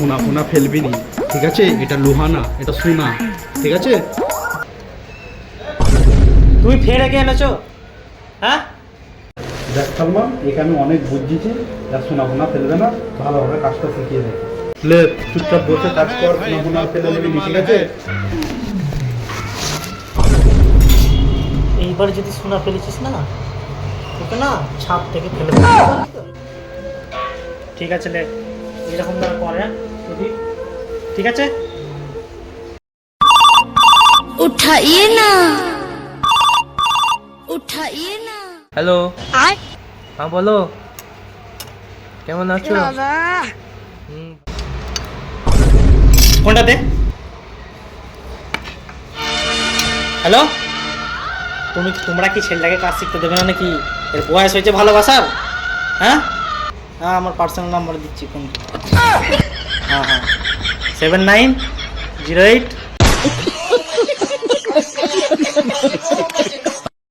সোনা ফোনা ফেলবি নি ঠিক আছে? এটা লোহা না এটা সোনা ঠিক আছে? তুমি ফের একে এনেছো? হ্যাঁ? দেখ সালমান এখানে অনেক বুঝিয়েছি আর সোনা ফোনা ফেলবে না ভালোভাবে কাজটা শিখিয়ে দে। লে চুপচাপ বসে কাজ কর সোনা ফোনা ফেলে দিবি ঠিক আছে? এইবার যদি সোনা ফেলেছিস না তোকে না ছাদ থেকে ফেলে দেবো। ঠিক আছে লে। এরকম ধর করে যদি ঠিক আছে? উঠাইয়ে না। উঠাইয়ে না। হ্যালো। আর? হ্যাঁ বলো। কেমন আছো? ফোনটা দে হ্যালো? তুমি তোমরা কি ছেলেটাকে কাজ শিখতে দেবে না নাকি? এর বয়স হয়েছে ভালোবাসার? হ্যাঁ? হ্যাঁ আমার পার্সোনাল নাম্বার দিচ্ছি কোন हाँ हाँ। Seven nine zero eight.